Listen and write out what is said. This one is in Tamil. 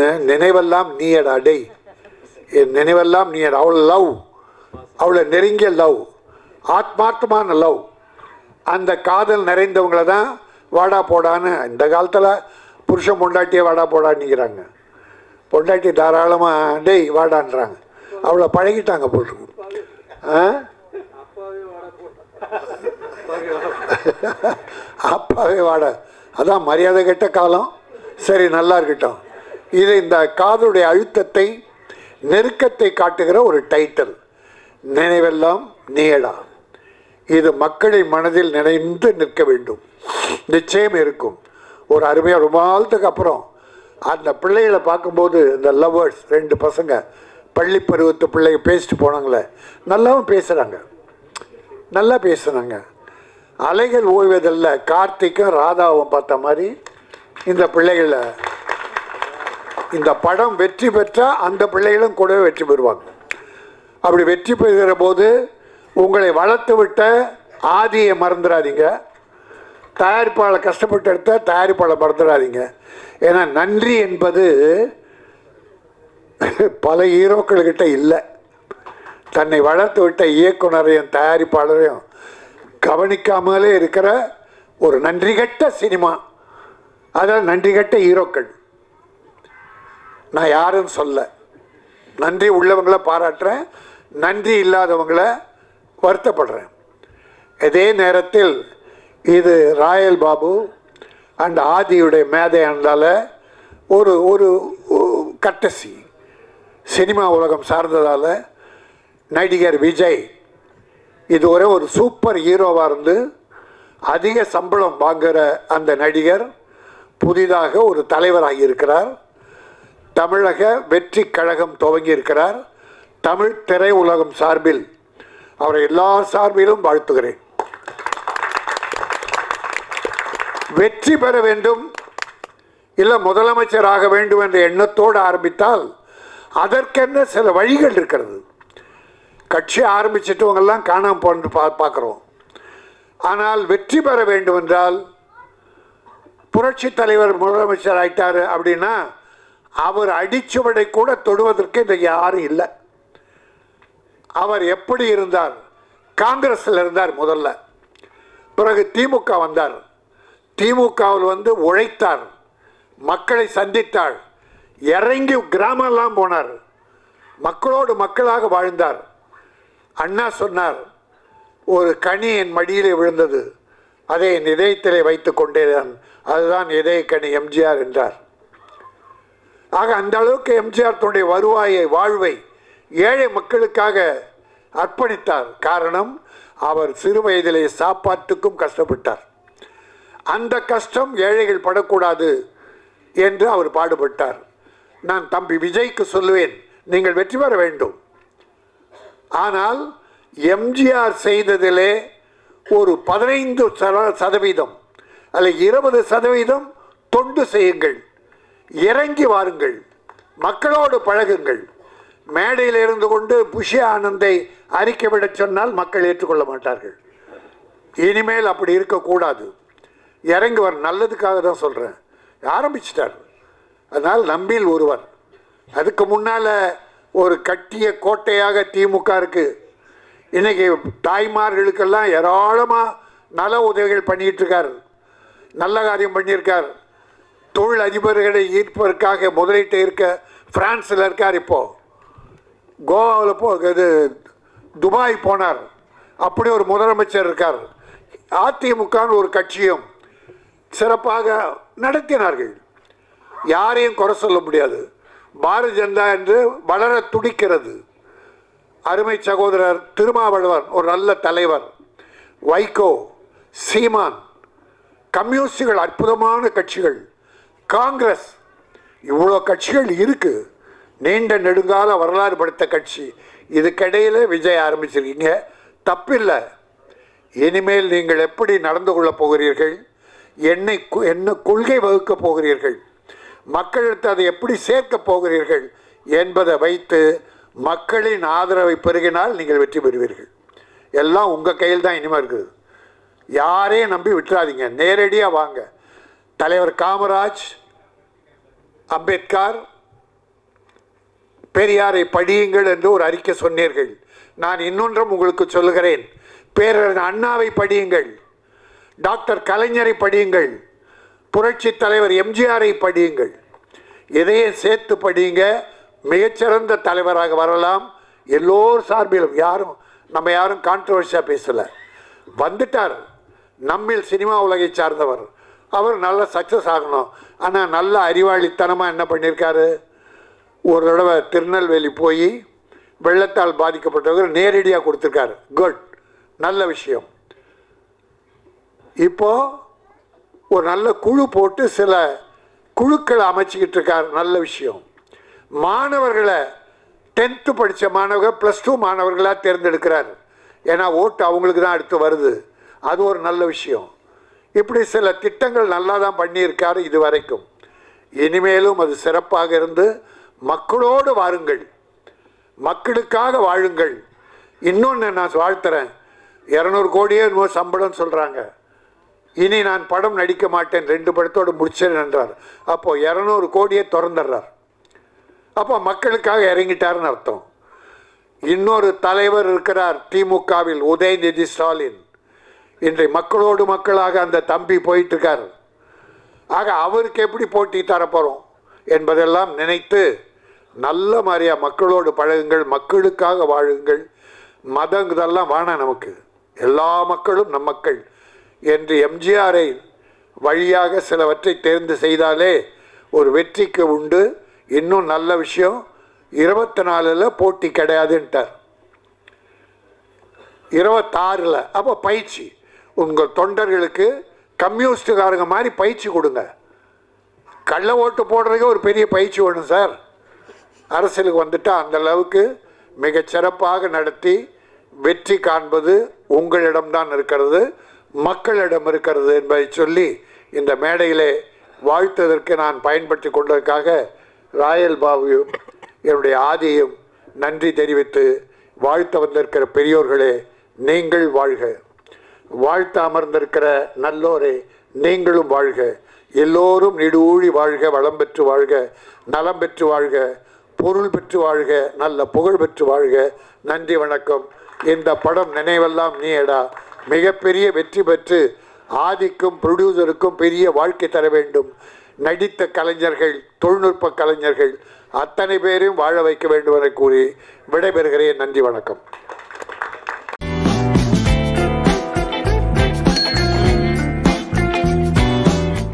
நினைவெல்லாம் நீயடா டேய் என் நினைவெல்லாம் நீயடா அவள் லவ். அவளை நெருங்கிய லவ். ஆத்மார்த்தமான லவ். அந்த காதல் நிறைந்தவங்கள தான் வாடா போடான்னு இந்த காலத்தில் புருஷன் பொண்டாட்டியே வாடா போடான்னுங்கிறாங்க. பொண்டாட்டி தாராளமாக டேய் வாடான்றாங்க. அவளை பழகிட்டாங்க போட்டு ஆ? அப்பாவே வாட. அதான் மரியாதை கெட்ட காலம். சரி நல்லா இருக்கட்டும். இது இந்த காதலுடைய அழுத்தத்தை நெருக்கத்தை காட்டுகிற ஒரு டைட்டில் நினைவெல்லாம் நீயடா இது மக்களை மனதில் நினைந்து நிற்க வேண்டும். நிச்சயம் இருக்கும். ஒரு அருமையாக ரொம்ப நாளத்துக்கு அப்புறம் அந்த பிள்ளைகளை பார்க்கும்போது இந்த லவ்வர்ஸ் ரெண்டு பசங்க பள்ளி பருவத்து பிள்ளைங்க பேசிட்டு போனாங்களே நல்லாவும் பேசுகிறாங்க நல்லா பேசுகிறாங்க அலைகள் ஓய்வதில்லை. கார்த்திக்கும் ராதாவும் பார்த்த மாதிரி இந்த பிள்ளைகளை இந்த படம் வெற்றி பெற்றால் அந்த பிள்ளைகளும் கூடவே வெற்றி பெறுவாங்க. அப்படி வெற்றி பெறுகிற போது உங்களை வளர்த்து விட்ட ஆதியை மறந்துடாதீங்க. தயாரிப்பாளர் கஷ்டப்பட்டு எடுத்த தயாரிப்பாளர் மறந்துடாதீங்க. ஏன்னா நன்றி என்பது பல ஹீரோக்கள்கிட்ட இல்லை. தன்னை வளர்த்து விட்ட இயக்குனரையும் தயாரிப்பாளரையும் கவனிக்காமலே இருக்கிற ஒரு நன்றிகட்ட சினிமா. அதாவது நன்றிகட்ட ஹீரோக்கள். நான் யாருன்னு சொல்ல. நன்றி உள்ளவங்கள பாராட்டுறேன். நன்றி இல்லாதவங்கள வருத்தப்படுறேன். இதே நேரத்தில் இது ராயல் பாபு அண்ட் ஆதியுடைய மேதையானதால ஒரு ஒரு கட்டசி. சினிமா உலகம் சார்ந்ததால் நடிகர் விஜய் இதுவரை ஒரு சூப்பர் ஹீரோவாக இருந்து அதிக சம்பளம் வாங்குகிற அந்த நடிகர் புதிதாக ஒரு தலைவராகி இருக்கிறார். தமிழக வெற்றி கழகம் துவங்கி இருக்கிறார் தமிழ் திரையுலகம் சார்பில் அவரை எல்லா சார்பிலும் வாழ்த்துகிறேன். வெற்றி பெற வேண்டும். இல்லை முதலமைச்சர் ஆக வேண்டும் என்ற எண்ணத்தோடு ஆரம்பித்தால் அதற்கென்ன சில வழிகள் இருக்கிறது. கட்சி ஆரம்பிச்சிட்டவங்கெல்லாம் காணாமல் போன்னு பா பார்க்குறோம். ஆனால் வெற்றி பெற வேண்டும் என்றால் புரட்சி தலைவர் முதலமைச்சர் ஆயிட்டார் அப்படின்னா அவர் அடிச்சுவடை கூட தொடுவதற்கு இன்றைக்கு யாரும் இல்லை. அவர் எப்படி இருந்தார்? காங்கிரஸில் இருந்தார் முதல்ல. பிறகு திமுக வந்தார். திமுகவில் வந்து உழைத்தார். மக்களை சந்தித்தார். இறங்கி கிராமம்லாம் போனார். மக்களோடு மக்களாக வாழ்ந்தார். அண்ணா சொன்னார் ஒரு கனி என் மடியிலே விழுந்தது. அதை என் இதயத்திலே வைத்துக் கொண்டேதான் அதுதான் இதய கனி எம்ஜிஆர் என்றார். ஆக அந்த அளவுக்கு எம்ஜிஆர் தன்னுடைய வருவாயை வாழ்வை ஏழை மக்களுக்காக அர்ப்பணித்தார். காரணம் அவர் சிறு வயதிலே சாப்பாட்டுக்கும் கஷ்டப்பட்டார். அந்த கஷ்டம் ஏழைகள் படக்கூடாது என்று அவர் பாடுபட்டார். நான் தம்பி விஜய்க்கு சொல்லுவேன் நீங்கள் வெற்றி பெற வேண்டும். ஆனால் எம்ஜிஆர் செய்ததிலே ஒரு பதினைந்து சத- சதவீதம் அல்ல இருபது சதவீதம் தொண்டு செய்யுங்கள். இறங்கி வாருங்கள். மக்களோடு பழகுங்கள். மேடையில் இருந்து கொண்டு புஷி ஆனந்தை அறிக்கை விடச் சொன்னால் மக்கள் ஏற்றுக்கொள்ள மாட்டார்கள். இனிமேல் அப்படி இருக்கக்கூடாது. இறங்கி வர நல்லதுக்காக தான் சொல்கிறேன் ஆரம்பிச்சிட்டார். அதனால் நம்பியில் ஒருவர். அதுக்கு முன்னால் ஒரு கட்டிய கோட்டையாக திமுக இருக்கு. இன்றைக்கி தாய்மார்களுக்கெல்லாம் ஏராளமாக நல உதவிகள் பண்ணிகிட்ருக்கார் இருக்கார். நல்ல காரியம் பண்ணியிருக்கார். தொழில் அதிபர்களை ஈர்ப்பதற்காக முதலீட்டு இருக்க பிரான்ஸில் இருக்கார் இப்போது கோவாவில் போ இது துபாய் போனார். அப்படி ஒரு முதலமைச்சர் இருக்கார். அதிமுகன்னு ஒரு கட்சியும் சிறப்பாக நடத்தினார்கள். யாரையும் குறை சொல்ல முடியாது. பாரதிய ஜனதா என்று வளர துடிக்கிறது. அருமை சகோதரர் திருமாவளவன் ஒரு நல்ல தலைவர். வைகோ சீமான் கம்யூனிஸ்டுகள் அற்புதமான கட்சிகள். காங்கிரஸ். இவ்வளோ கட்சிகள் இருக்குது நீண்ட நெடுங்கால வரலாறு படுத்த கட்சி. இதுக்கிடையில் விஜய் ஆரம்பிச்சிருக்கீங்க. தப்பில்லை. இனிமேல் நீங்கள் எப்படி நடந்து கொள்ளப் போகிறீர்கள்? என்னை கு- என்ன கொள்கை வகுக்கப் போகிறீர்கள்? மக்களிடத்தை அதை எப்படி சேர்க்கப் போகிறீர்கள்? என்பதை வைத்து மக்களின் ஆதரவை பெருகினால் நீங்கள் வெற்றி பெறுவீர்கள். எல்லாம் உங்கள் கையில் தான் இனிமேல் இருக்குது. யாரையும் நம்பி விட்டுறாதீங்க. நேரடியாக வாங்க. தலைவர் காமராஜ் அம்பேத்கர் பெரியாரை படியுங்கள் என்று ஒரு அறிக்கை சொன்னீர்கள். நான் இன்னொன்றும் உங்களுக்கு சொல்லுகிறேன். பேரர் அண்ணாவை படியுங்கள். டாக்டர் கலைஞரை படியுங்கள். புரட்சி தலைவர் எம்ஜிஆரை படியுங்கள். இதையும் சேர்த்து படியுங்க. மிகச்சிறந்த தலைவராக வரலாம். எல்லோர் சார்பிலும் யாரும் நம்ம யாரும் கான்ட்ரவர்ஷியாக பேசலை. வந்துட்டார். நம்மில் சினிமா உலகை சார்ந்தவர். அவர் நல்ல சக்ஸஸ் ஆகணும். ஆனால் நல்ல அறிவாளித்தனமாக என்ன பண்ணியிருக்காரு ஒரு தடவை திருநெல்வேலி போய் வெள்ளத்தால் பாதிக்கப்பட்டவர்கள் நேரடியாக கொடுத்துருக்காரு. குட் நல்ல விஷயம். இப்போது ஒரு நல்ல குழு போட்டு சில குழுக்களை அமைச்சிக்கிட்டு இருக்கார். நல்ல விஷயம். மாணவர்களை டென்த்து படித்த மாணவர்கள் ப்ளஸ் டூ மாணவர்களாக தேர்ந்தெடுக்கிறார். ஏன்னா ஓட்டு அவங்களுக்கு தான் அடுத்து வருது. அது ஒரு நல்ல விஷயம். இப்படி சில திட்டங்கள் நல்லா தான் பண்ணியிருக்காரு இது வரைக்கும் இனிமேலும் அது சிறப்பாக இருந்து மக்களோடு வாருங்கள். மக்களுக்காக வாழுங்கள். இன்னொன்று நான் வாழ்த்துறேன். இரநூறு கோடியே என்னமோ சம்பளம் சொல்கிறாங்க இனி நான் படம் நடிக்க மாட்டேன். ரெண்டு படத்தோடு முடிச்சேன் என்றார். அப்போது இரநூறு கோடியை திறந்துடுறார். அப்போ மக்களுக்காக இறங்கிட்டாருன்னு அர்த்தம். இன்னொரு தலைவர் இருக்கிறார் திமுகவில் உதயநிதி ஸ்டாலின். இன்றை மக்களோடு மக்களாக அந்த தம்பி போயிட்டுருக்கார். ஆக அவருக்கு எப்படி போட்டி தரப்போகிறோம் என்பதெல்லாம் நினைத்து நல்ல மாதிரியாக மக்களோடு பழகுங்கள் மக்களுக்காக வாழுங்கள். மதம் இதெல்லாம் வேணாம் நமக்கு. எல்லா மக்களும் நம் மக்கள் என்று எம்ஜிஆரை வழியாக சிலவற்றை தேர்ந்து செய்தாலே ஒரு வெற்றிக்கு உண்டு. இன்னும் நல்ல விஷயம் இருபத்தி நாலில் போட்டி கிடையாதுன்ட்டார். இருபத்தாறில் அப்போ பயிற்சி. உங்கள் தொண்டர்களுக்கு கம்யூனிஸ்டுக்காரங்க மாதிரி பயிற்சி கொடுங்க. கள்ள ஓட்டு போடுறதுக்கு ஒரு பெரிய பயிற்சி வேணும் சார். அரசியலுக்கு வந்துட்டால் அந்த அளவுக்கு மிகச் சிறப்பாக நடத்தி வெற்றி காண்பது உங்களிடம்தான் இருக்கிறது மக்களிடம் இருக்கிறது என்பதை சொல்லி இந்த மேடையிலே வாழ்த்ததற்கு நான் பயன்படுத்தி கொண்டதற்காக ராயல் பாபுவும் என்னுடைய ஆதியும் நன்றி தெரிவித்து வாழ்த்த வந்திருக்கிற பெரியோர்களே நீங்கள் வாழ்க. வாழ்த்த அமர்ந்திருக்கிற நல்லோரே நீங்களும் வாழ்க. எல்லோரும் நெடுஊழி வாழ்க வளம் பெற்று வாழ்க நலம் பெற்று வாழ்க பொருள் பெற்று வாழ்க நல்ல புகழ் பெற்று வாழ்க. நன்றி வணக்கம். இந்த படம் நினைவெல்லாம் நீடா மிகப்பெரிய வெற்றி பெற்று ஆதிக்கும் ப்ரொடியூசருக்கும் பெரிய வாழ்க்கை தர வேண்டும். நடித்த கலைஞர்கள் தொழில்நுட்ப கலைஞர்கள் அத்தனை பேரையும் வாழ வைக்க வேண்டும் என கூறி விடைபெறுகிறேன். நன்றி வணக்கம்.